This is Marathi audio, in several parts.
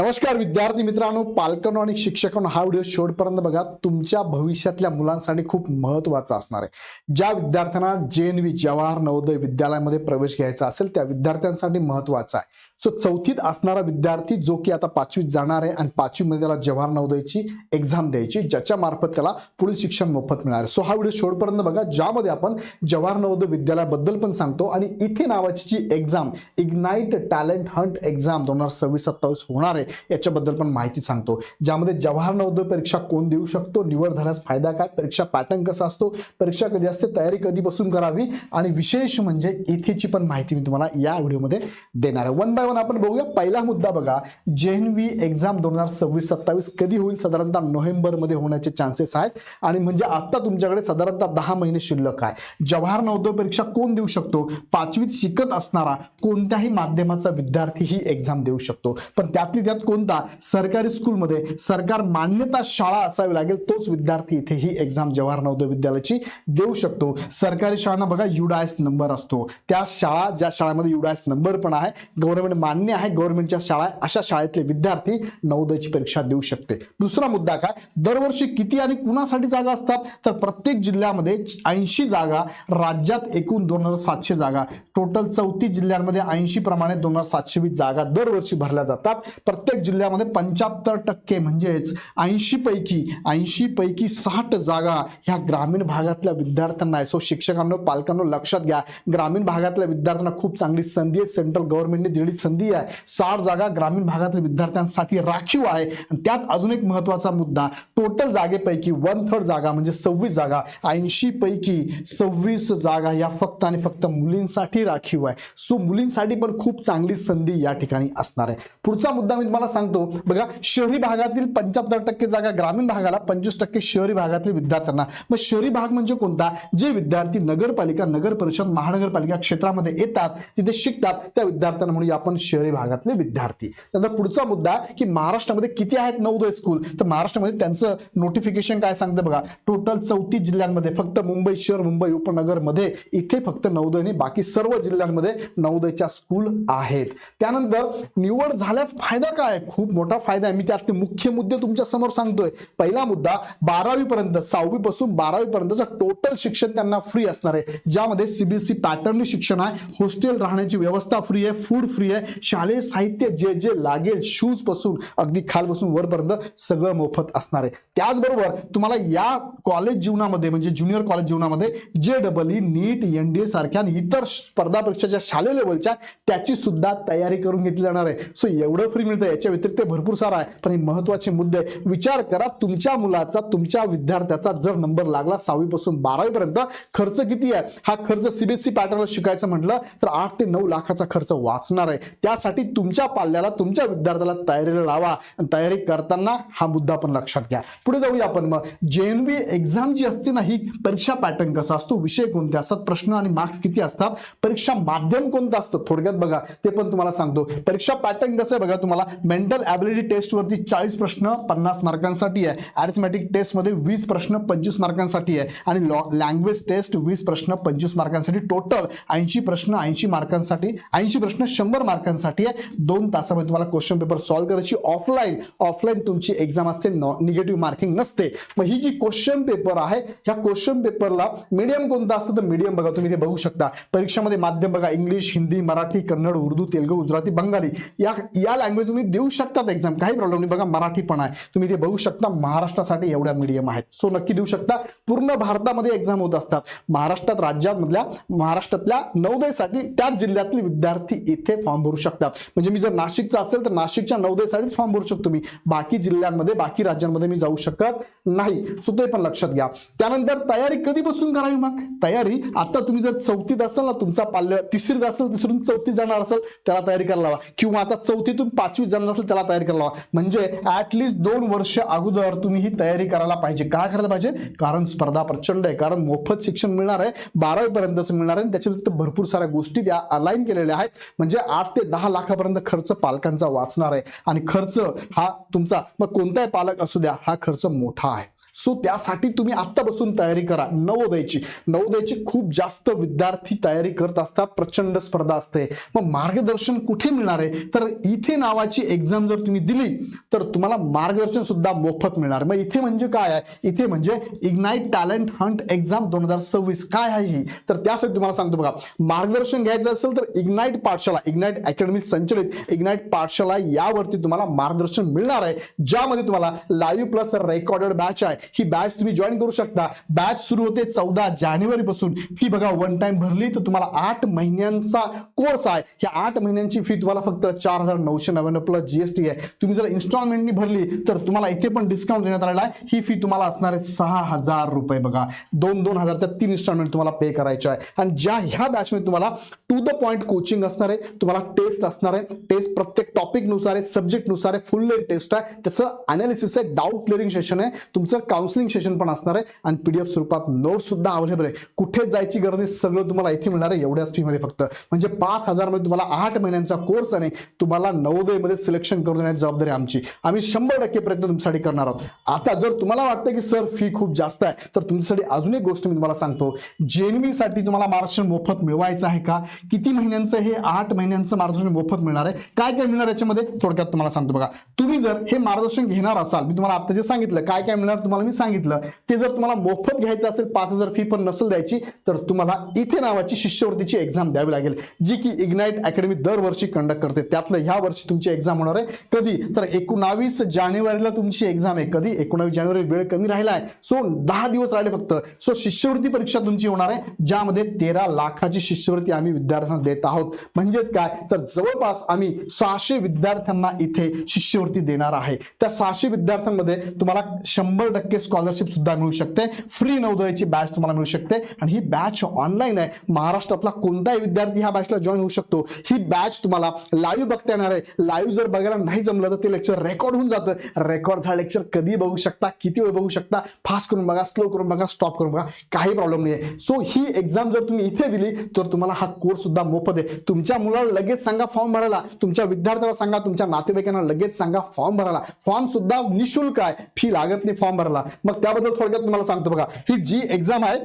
नमस्कार विद्यार्थी मित्रांनो पालकांनो आणि शिक्षकांनो हा व्हिडिओ शेवटपर्यंत बघा. तुमच्या भविष्यातल्या मुलांसाठी खूप महत्त्वाचा असणार आहे. ज्या विद्यार्थ्यांना जे एन व्ही जवाहर नवोदय विद्यालयामध्ये प्रवेश घ्यायचा असेल त्या विद्यार्थ्यांसाठी महत्त्वाचा आहे. सो चौथीत असणारा विद्यार्थी जो की आता पाचवीत जाणार आहे आणि पाचवीमध्ये त्याला जवाहर नवोदयची एक्झाम द्यायची ज्याच्या मार्फत त्याला पुढील शिक्षण मोफत मिळणार आहे. सो हा व्हिडिओ शेवटपर्यंत बघा. ज्यामध्ये आपण जवाहर नवोदय विद्यालयाबद्दल पण सांगतो आणि इथे नावाची जी exam ignite talent hunt exam दोन हजार सव्वीस सत्तावीस होणार आहे याच्याबद्दल पण माहिती सांगतो. ज्यामध्ये जवाहर नवोदय परीक्षा कोण देऊ शकतो? निवड झाल्यास फायदा काय? परीक्षा पॅटर्न कसा असतो? परीक्षा कधी असते? तयारी कधीपासून करावी? आणि विशेष म्हणजे इथेची पण माहिती मी तुम्हाला या व्हिडिओमध्ये देणार आहे. वन बाय वन आपण बघूया. पहिला मुद्दा बघा. जेन व्ही एक्झाम दोन हजार सव्वीस सत्तावीस कधी होईल? साधारणतः नोव्हेंबरमध्ये होण्याचे चान्सेस आहेत. आणि म्हणजे आता तुमच्याकडे साधारणतः दहा महिने शिल्लक आहे. जवाहर नवोदय परीक्षा कोण देऊ शकतो? पाचवीत शिकत असणारा कोणत्याही माध्यमाचा विद्यार्थी ही एक्झाम देऊ शकतो. पण त्यातली त्यात कोणता? सरकारी स्कूलमध्ये सरकार मान्यता शाळा असावी लागेल तोच विद्यार्थी इथे ही एक्झाम जवाहर नवोदय विद्यालयाची देऊ शकतो. सरकारी शाळांना बघा युडायस नंबर असतो. त्या शाळा ज्या शाळेमध्ये युडायस नंबर पण आहे गव्हर्नमेंट मान्य आहे गव्हर्नमेंटच्या शाळा अशा शाळेतले विद्यार्थी नवोदयची परीक्षा देऊ शकते. दुसरा मुद्दा काय? दरवर्षी किती आणि कुणासाठी जागा असतात? तर प्रत्येक जिल्ह्यामध्ये ऐंशी जागा राज्यात एकूण दोन हजार सातशे जागा. टोटल चौतीस जिल्ह्यांमध्ये ऐंशी प्रमाणे दोन हजार सातशे वीस जागा दरवर्षी भरल्या जातात. प्रत्येक जिल्ह्यामध्ये पंच्याहत्तर टक्के म्हणजेच ऐंशी पैकी ऐंशी पैकी साठ जागा ह्या ग्रामीण भागातल्या विद्यार्थ्यांना आहे सो शिक्षकांनो पालकांनो लक्षात घ्या. ग्रामीण भागातल्या विद्यार्थ्यांना खूप चांगली संधी आहे. सेंट्रल गव्हर्नमेंटने दिलेली संधी आहे. साठ जागा ग्रामीण भागातल्या विद्यार्थ्यांसाठी राखीव आहे. आणि त्यात अजून एक महत्त्वाचा मुद्दा टोटल जागेपैकी वन थर्ड जागा म्हणजे सव्वीस जागा ऐंशी पैकी सव्वीस जागा या फक्त आणि फक्त मुलींसाठी राखीव आहे. सो मुलींसाठी पण खूप चांगली संधी या ठिकाणी असणार आहे. पुढचा मुद्दा मी तुम्हाला सांगतो बघा शहरी भागातील पंच्याहत्तर टक्के जागा ग्रामीण भागाला पंचवीस टक्के शहरी भागातील विद्यार्थ्यांना. मग शहरी भाग म्हणजे कोणता? जे विद्यार्थी नगरपालिका नगर परिषद महानगरपालिका क्षेत्रामध्ये येतात तिथे शिकतात त्या विद्यार्थ्यांना म्हणूया आपण शहरी भागातले विद्यार्थी. त्यानंतर पुढचा मुद्दा की महाराष्ट्रामध्ये किती आहेत? नवोदय स्कूल तर महाराष्ट्रामध्ये त्यांचं नोटिफिकेशन काय सांगतं बघा? टोटल चौतीस जिल्ह्यांमध्ये फक्त मुंबई शहर मुंबई उपनगरमध्ये इथे फक्त नवोदय बाकी सर्व जिल्ह्यांमध्ये नवोदयच्या स्कूल आहेत. त्यानंतर निवड झाल्यास फायदा काय? खूप मोठा फायदा आहे. मी त्यातले मुख्य मुद्दे तुमच्यासमोर सांगतोय. पहिला मुद्दा बारावी पर्यंत सहावी पासून बारावी पर्यंतचं टोटल शिक्षण त्यांना फ्री असणार आहे. ज्यामध्ये सीबीएसई पॅटर्न शिक्षण आहे हॉस्टेल राहण्याची व्यवस्था फ्री आहे फूड फ्री आहे शालेय साहित्य जे जे लागेल शूजपासून अगदी खालपासून वरपर्यंत सगळं मोफत असणार आहे. त्याचबरोबर तुम्हाला या कॉलेज जीवनामध्ये म्हणजे ज्युनियर कॉलेज जीवनामध्ये J double E NEET N D A सारख्या इतर स्पर्धा परीक्षा ज्या शालेय लेवलच्या त्याची सुद्धा तयारी करून घेतली जाणार आहे. सो एवढं फ्री मिळतंय. याच्या व्यतिरिक्त भरपूर सारा आहे. पण हे महत्त्वाचे मुद्दे विचार करा तुमच्या मुलाचा तुमच्या विद्यार्थ्याचा जर नंबर लागला सहावीपासून बारावीपर्यंत खर्च किती आहे? हा खर्च सीबीएसई पॅटर्नला शिकायचं म्हटलं तर आठ ते नऊ लाखाचा खर्च वाचणार आहे. त्यासाठी तुमच्या पाल्याला तुमच्या विद्यार्थ्याला तयारीला लावा. आणि तयारी करताना हा मुद्दा पण लक्षात घ्या. पुढे जाऊया आपण मग. जेएनबी एक्झाम जी असते ना ही परीक्षा पॅटर्न कसा असतो? विषय कोणते असतात? प्रश्न आणि मार्क्स किती असतात? परीक्षा माध्यम कोणतं असतं? थोडक्यात बघा. ते पण तुम्हाला सांगतो. परीक्षा पॅटर्न कसं आहे बघा तुम्हाला? मेंटल ॲबिलिटी टेस्टवरती चाळीस प्रश्न पन्नास मार्कांसाठी आहे. ॲरिथमॅटिक टेस्टमध्ये वीस प्रश्न पंचवीस मार्कांसाठी आहे. आणि लॉ लँग्वेज टेस्ट वीस प्रश्न पंचवीस मार्कांसाठी. टोटल ऐंशी प्रश्न ऐंशी मार्कांसाठी ऐंशी प्रश्न शंभर मार्कांसाठी आहे. दोन तासामध्ये तुम्हाला क्वेश्चन पेपर सॉल्व्ह करायची. ऑफलाईन ऑफलाईन तुमची एक्झाम असते. निगेटिव्ह मार्किंग नसते. मग ही जी क्वेश्चन पेपर आहे ह्या क्वेश्चन पेपरला मीडियम कोणता असतं? तर मीडियम बघा तुम्ही ते बघू शकता. परीक्षेमध्ये माध्यम बघा. इंग्लिश हिंदी मराठी कन्नड उर्दू तेलगू गुजराती बंगाली या या लँग्वेज तुम्ही देऊ शकतात एक्झाम काही प्रॉब्लेम नाही. बघा मराठी पण आहे. तुम्ही ते बघू शकता महाराष्ट्रासाठी एवढ्या मीडियम आहेत. सो नक्की देऊ शकता. पूर्ण भारतामध्ये एक्झाम होत असतात. महाराष्ट्रात राज्यामधल्या महाराष्ट्रातल्या नौदयसाठी त्याच जिल्ह्यातले विद्यार्थी इथे फॉर्म भरू शकतात. म्हणजे मी जर नाशिकचा असेल तर नाशिकच्या नवोदयसाठीच फॉर्म भरू शकतो मी. बाकी जिल्ह्यांमध्ये बाकी राज्यांमध्ये मी जाऊ शकत नाही. सो ते पण लक्षात घ्या. त्यानंतर तयारी कधीपासून करावी मग? तयारी आता तुम्ही जर चौथीत असाल ना तुमचा पाल्य तिसरीत असेल तिसरून चौथीत जाणार असेल त्याला तयारी करायला लावा. किंवा आता चौथीतून पाचवीत जाणार नसेल त्याला तयारी करायला लावा. म्हणजे ऍटलिस्ट दोन वर्ष अगोदर तुम्ही ही तयारी करायला पाहिजे. काय करायला पाहिजे? कारण स्पर्धा प्रचंड आहे. कारण मोफत शिक्षण मिळणार आहे. बारावी पर्यंतच मिळणार आहे. आणि त्याच्या व्यतिरिक्त भरपूर साऱ्या गोष्टी त्या अलाईन केलेल्या आहेत. म्हणजे आठ ते दहा लाखापर्यंत खर्च पालकांचा वाचणार आहे. आणि खर्च हा तुमचा मग कोणताही पालक असू द्या हा खर्च मोठा आहे. सो त्यासाठी तुम्ही आत्ता बसून तयारी करा. नवोदयची नवोदयची खूप जास्त विद्यार्थी तयारी करत असतात. प्रचंड स्पर्धा असते. मग मार्गदर्शन कुठे मिळणार आहे? तर इथे नावाची एक्झाम जर तुम्ही दिली तर तुम्हाला मार्गदर्शन सुद्धा मोफत मिळणार. मग इथे म्हणजे काय आहे? इथे म्हणजे इग्नाईट टॅलेंट हंट एक्झाम दोन हजार सव्वीस काय आहे ही? तर त्यासाठी तुम्हाला सांगतो बघा. मार्गदर्शन घ्यायचं असेल तर इग्नाईट पाठशाला इग्नाईट अकॅडमी संचलित इग्नाईट पाठशाला यावरती तुम्हाला मार्गदर्शन मिळणार आहे. ज्यामध्ये तुम्हाला लाईव्ह प्लस रेकॉर्डेड बॅच आहे. ही बॅच तुम्ही जॉईन करू शकता. बॅच सुरू होते चौदा जानेवारी पासून. फी बघा वन टाइम भरली तर तुम्हाला आठ महिन्यांचा कोर्स आहे. ह्या आठ महिन्यांची फी तुम्हाला फक्त चार हजार नऊशे नव्याण्णव प्लस जीएसटी आहे. तुम्ही जर इन्स्टॉलमेंटनी भरली तर तुम्हाला इथे पण डिस्काउंट देण्यात आलेला आहे. ही फी तुम्हाला असणार आहे सहा हजार रुपये बघा. दोन दोन हजारच्या तीन इन्स्टॉलमेंट तुम्हाला पे करायचं आहे. आणि ज्या ह्या बॅचमध्ये तुम्हाला टू द पॉईंट कोचिंग असणार आहे तुम्हाला टेस्ट असणार आहे. टेस्ट प्रत्येक टॉपिकनुसार आहे सब्जेक्टनुसार आहे फुल टेस्ट आहे. त्याचं अनालिसिस आहे डाऊट क्लिअरिंग सेशन आहे. तुमचं काउन्सिलिंग सेशन पण असणार आहे. आणि पीडीएफ स्वरूपात नोट सुद्धा अवेलेबल आहे. कुठे जायची गरज नाही सगळं तुम्हाला इथे मिळणार आहे एवढ्याच फी मध्ये फक्त. म्हणजे पाच हजारमध्ये तुम्हाला आठ महिन्यांचा कोर्स आणि तुम्हाला नवोदयमध्ये सिलेक्शन करून देण्याची जबाबदारी आमची. आम्ही शंभर टक्के प्रयत्न तुमच्यासाठी करणार आहोत. आता जर तुम्हाला वाटतं की सर फी खूप जास्त आहे तर तुमच्यासाठी अजून एक गोष्ट मी तुम्हाला सांगतो. जेएनवी साठी तुम्हाला मार्गदर्शन मोफत मिळवायचं आहे का? किती महिन्यांचं हे आठ महिन्यांचं मार्गदर्शन मोफत मिळणार आहे? काय काय मिळणार याच्यामध्ये? थोडक्यात तुम्हाला सांगतो बघा. तुम्ही जर हे मार्गदर्शन घेणार असाल मी तुम्हाला आता जे सांगितलं काय काय मिळणार तुम्हाला मी सांगितलं ते जर तुम्हाला मोफत घ्यायचं असेल पाच हजार फी पण नसेल द्यायची तर तुम्हाला इथे नावाची शिष्यवृत्तीची एक्झाम द्यावी लागेल जी की इग्नाइट अकॅडमी दरवर्षी कंडक्ट करते. त्यातलं ह्या वर्षी तुमची एक्झाम होणार आहे. कधी? तर एकोणावीस जानेवारीला तुमची एक्झाम आहे. कधी? एकोणावीस जानेवारी वेळ कमी राहिला आहे. सो दहा दिवस राहिले फक्त. सो शिष्यवृत्ती परीक्षा तुमची होणार आहे ज्यामध्ये तेरा लाखाची शिष्यवृत्ती आम्ही विद्यार्थ्यांना देत आहोत. म्हणजेच काय? तर जवळपास आम्ही सहाशे विद्यार्थ्यांना इथे शिष्यवृत्ती देणार आहे. त्या सहाशे विद्यार्थ्यांमध्ये तुम्हाला शंभर टक्के स्कॉलरशिप सुद्धा मिळू शकते. फ्री नवोदयाची बॅच तुम्हाला मिळू शकते. आणि ही बॅच ऑनलाईन आहे. महाराष्ट्रातला कोणताही विद्यार्थी ह्या बॅचला जॉईन होऊ शकतो. ही बॅच तुम्हाला लाईव्ह बघता येणार आहे. लाईव्ह जर बघायला नाही जमलं तर ते लेक्चर रेकॉर्ड होऊन जातं. रेकॉर्ड झालं लेक्चर कधी बघू शकता किती वेळ बघू शकता? फास्ट करून बघा स्लो करून बघा स्टॉप करून बघा. काही प्रॉब्लेम नाही आहे सो ही एक्झाम जर तुम्ही इथे दिली तर तुम्हाला हा कोर्स सुद्धा मोफत आहे. तुमच्या मुलाला लगेच सांगा फॉर्म भरायला. तुमच्या विद्यार्थ्याला सांगा. तुमच्या नातेवाईकांना लगेच सांगा फॉर्म भरायला. फॉर्म सुद्धा निशुल्क आहे. फी लागत नाही फॉर्म भरायला. मग त्याबद्दल थोडक्यात तुम्हाला सांगतो बघा. ही जी एक्झाम आहे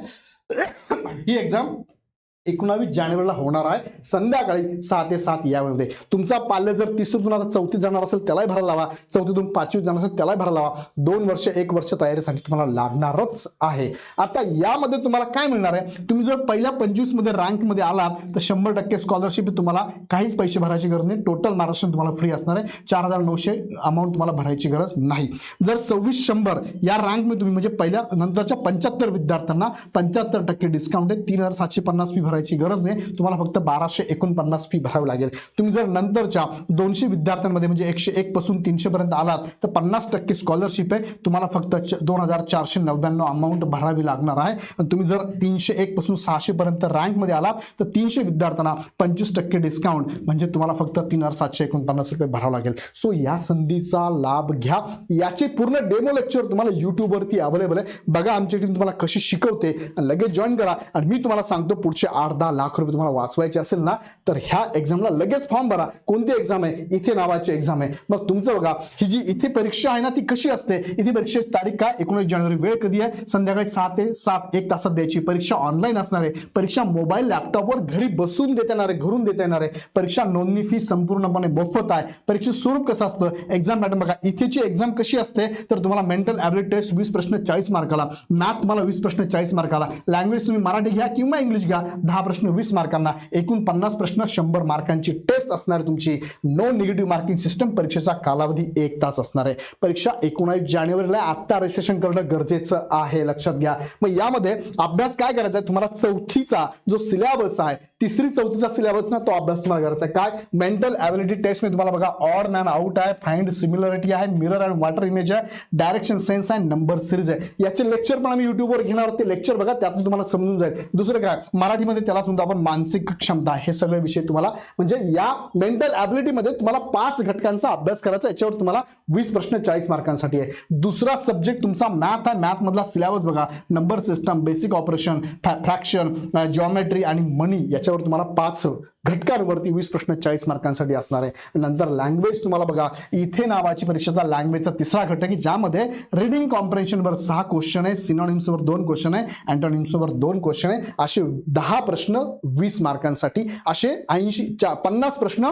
ही एक्झाम एकोणावीस जानेवारीला होणार आहे. संध्याकाळी सहा ते सात या वेळेमध्ये तुमचा पाल्य जर तिसरीतून आता चौथीत जाणार असेल त्यालाही भरायला लावा. चौथीतून पाचवीत जाणार असेल त्यालाही भरायला लावा. दोन वर्ष एक वर्ष तयारीसाठी तुम्हाला लागणारच आहे. आता यामध्ये तुम्हाला काय मिळणार आहे? तुम्ही जर पहिल्या पंचवीसमध्ये मध्ये आलात तर शंभर टक्के स्कॉलरशिप तुम्हाला काहीच पैसे भरायची गरज नाही. टोटल महाराष्ट्र तुम्हाला फ्री असणार आहे. चार हजार नऊशे अमाऊंट तुम्हाला भरायची गरज नाही. जर सव्वीस शंभर या रँकमध्ये तुम्ही म्हणजे पहिल्या नंतरच्या पंच्याहत्तर विद्यार्थ्यांना पंच्याहत्तर टक्के डिस्काउंट आहे. तीन हजार सातशे पन्नास फी भरायची गरज नाही. तुम्हाला फक्त बाराशे एकोणपन्नास फी भरावी लागेल. तुम्ही जर नंतरच्या दोनशे विद्यार्थ्यांमध्ये म्हणजे एकशे एक पासून तीनशे पर्यंत आलात तर पन्नास टक्के स्कॉलरशिप आहे. तुम्हाला फक्त दोन हजार चारशे नव्याण्णव अमाऊंट भरावी लागणार आहे. तुम्ही जर तीनशे एक पासून सहाशे पर्यंत रँकमध्ये आलात तर तीनशे विद्यार्थ्यांना पंचवीस टक्के डिस्काउंट म्हणजे तुम्हाला फक्त तीन हजार सातशे एकोणपन्नास रुपये भरावं लागेल. सो या संधीचा लाभ घ्या. याचे पूर्ण डेमो लेक्चर तुम्हाला युट्यूबवरती अवेलेबल आहे. बघा आमची टीम तुम्हाला कशी शिकवते. लगेच जॉईन करा. आणि मी तुम्हाला सांगतो पुढचे आठ दहा लाख रुपये तुम्हाला वाचवायचे असेल ना तर ह्या एक्झामला लगेच फॉर्म भरा. कोणती एक्झाम आहे? इथे नावाची एक्झाम आहे. मग तुमचं बघा ही जी इथे परीक्षा आहे ना ती कशी असते? इथे परीक्षेची तारीख काय? एकोणीस जानेवारी वेळ कधी आहे? संध्याकाळी सहा ते सात एक तासात द्यायची. परीक्षा ऑनलाईन असणार आहे. परीक्षा मोबाईल लॅपटॉपवर घरी बसून देता येणार आहे घरून देता येणार आहे. परीक्षा नोंदणी फी संपूर्णपणे मोफत आहे. परीक्षेचं स्वरूप कसं असतं? एक्झाम पॅटर्न बघा. इथेची एक्झाम कशी असते? तर तुम्हाला मेंटल ॲबिलिटी टेस्ट वीस प्रश्न चाळीस मार्काला मॅथ तुम्हाला वीस प्रश्न चाळीस मार्काला लँग्वेज तुम्ही मराठी घ्या किंवा इंग्लिश घ्या. दहा प्रश्न वीस मार्कांना एकूण पन्नास प्रश्न शंभर मार्कांची टेस्ट असणार आहे तुमची. नो निगेटिव्ह मार्किंग सिस्टम परीक्षेचा कालावधी एक तास असणार आहे. परीक्षा एकोणावीस जानेवारीला आत्ता रजिस्ट्रेशन करणं गरजेचं आहे लक्षात घ्या. मग यामध्ये अभ्यास काय करायचा आहे? तुम्हाला चौथीचा जो सिलेबस आहे तिसरी चौथीचा सिलेबस ना तो अभ्यास तुम्हाला करायचा आहे. काय? मेंटल ॲबिलिटी टेस्ट मी तुम्हाला बघा ऑड मॅन आउट आहे फाइंड सिमिलरिटी आहे मिरर अँड वॉटर इमेज आहे डायरेक्शन सेन्स आहे नंबर सिरीज आहे. याचे लेक्चर पण आम्ही युट्यूबवर घेणार होते ते लेक्चर बघा त्यातून तुम्हाला समजून जाईल. दुसरं काय? मराठीमध्ये त्यालाच म्हणतो आपण मानसिक क्षमता हे सगळे विषय तुम्हाला म्हणजे या मेंटल ॲबिलिटीमध्ये तुम्हाला पाच घटकांचा अभ्यास करायचा याच्यावर तुम्हाला वीस प्रश्न चाळीस मार्कांसाठी आहे. दुसरा सब्जेक्ट तुमचा मॅथ आहे. मॅथ मधला सिलेबस बघा. Number system basic operation fraction geometry आणि मनी याच्यावर तुम्हाला पाच घटकांवरती वीस प्रश्न चाळीस मार्कांसाठी असणार आहे. नंतर लँग्वेज तुम्हाला बघा इथे नावाची परीक्षेचा लँग्वेजचा तिसरा घटक की ज्यामध्ये रिडिंग कॉम्प्रेन्शनवर सहा क्वेश्चन आहे सिनॉनिम्सवर दोन क्वेश्चन आहे अँटोनिम्सवर दोन क्वेश्चन आहे असे दहा प्रश्न वीस मार्कांसाठी असे ऐंशी पन्नास प्रश्न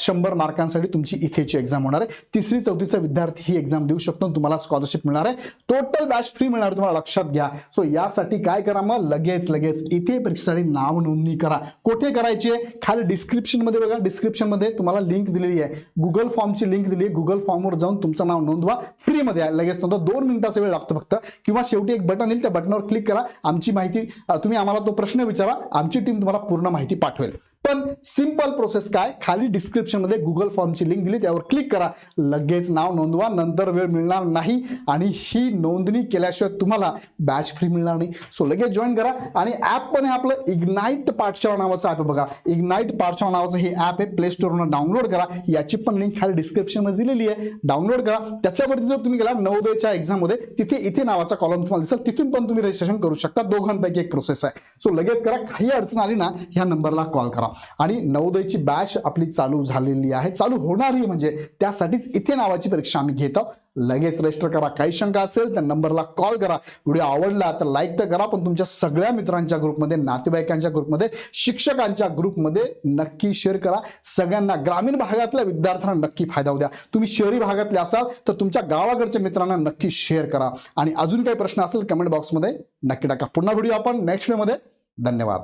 शंभर मार्कांसाठी तुमची इथेची एक्झाम होणार आहे. तिसरी चौथीचा विद्यार्थी ही एक्झाम देऊ शकतो तुम्हाला स्कॉलरशिप मिळणार आहे. टोटल बॅच फ्री मिळणार तुम्हाला लक्षात घ्या. सो यासाठी काय करा मग? लगेच लगेच इथे परीक्षेसाठी नाव नोंदणी करा. कुठे करायची आहे? खाली डिस्क्रिप्शनमध्ये बघा डिस्क्रिप्शनमध्ये तुम्हाला लिंक दिलेली आहे. गुगल फॉर्मची लिंक दिली आहे. गुगल फॉर्मवर जाऊन तुमचं नाव नोंदवा. फ्रीमध्ये आहे. लगेच नोंदवा. दोन मिनिटाचा वेळ लागतो फक्त. किंवा शेवटी एक बटन येईल. त्या बटनावर क्लिक करा. आमची माहिती तुम्ही आम्हाला तो प्रश्न विचारा. आमची टीम तुम्हाला पूर्ण माहिती पाठवेल. पण सिंपल प्रोसेस काय? खाली डिस्क्रिप्शनमध्ये गुगल फॉर्मची लिंक दिली. त्यावर क्लिक करा. लगेच नाव नोंदवा. नंतर वेळ मिळणार नाही. आणि ही नोंदणी केल्याशिवाय तुम्हाला बॅच फ्री मिळणार नाही. सो लगेच जॉईन करा. आणि ऍप पण आहे आपलं इग्नाईट पाठशाळा नावाचं ॲप आहे बघा. इग्नाईट पाठशाळा नावाचं हे ऍप आहे. प्ले स्टोरवरून डाउनलोड करा. याची पण लिंक खाली डिस्क्रिप्शनमध्ये दिलेली आहे. डाउनलोड करा. त्याच्यावरती जर तुम्ही गेला नवोदयच्या एक्झाममध्ये तिथे इथे नावाचा कॉलम तुम्हाला दिसेल. तिथून पण तुम्ही रजिस्ट्रेशन करू शकता. दोघांपैकी एक प्रोसेस आहे. सो लगेच करा. काही अडचण आली ना ह्या नंबरला कॉल करा. आणि नवोदयची बॅच आपली चालू झालेली आहे. चालू होणारी म्हणजे त्यासाठीच इथे नावाची परीक्षा आम्ही घेतो. लगेच रजिस्टर करा. काही शंका असेल तर नंबरला कॉल करा. व्हिडिओ आवडला तर लाईक तर करा. पण तुमच्या सगळ्या मित्रांच्या ग्रुपमध्ये नातेवाईकांच्या ग्रुपमध्ये शिक्षकांच्या ग्रुपमध्ये नक्की शेअर करा. सगळ्यांना ग्रामीण भागातल्या विद्यार्थ्यांना नक्की फायदा होऊ द्या. तुम्ही शहरी भागातले असाल तर तुमच्या गावाकडच्या मित्रांना नक्की शेअर करा. आणि अजून काही प्रश्न असेल कमेंट बॉक्समध्ये नक्की टाका. पुन्हा व्हिडिओ आपण नेक्स्टमध्ये. धन्यवाद.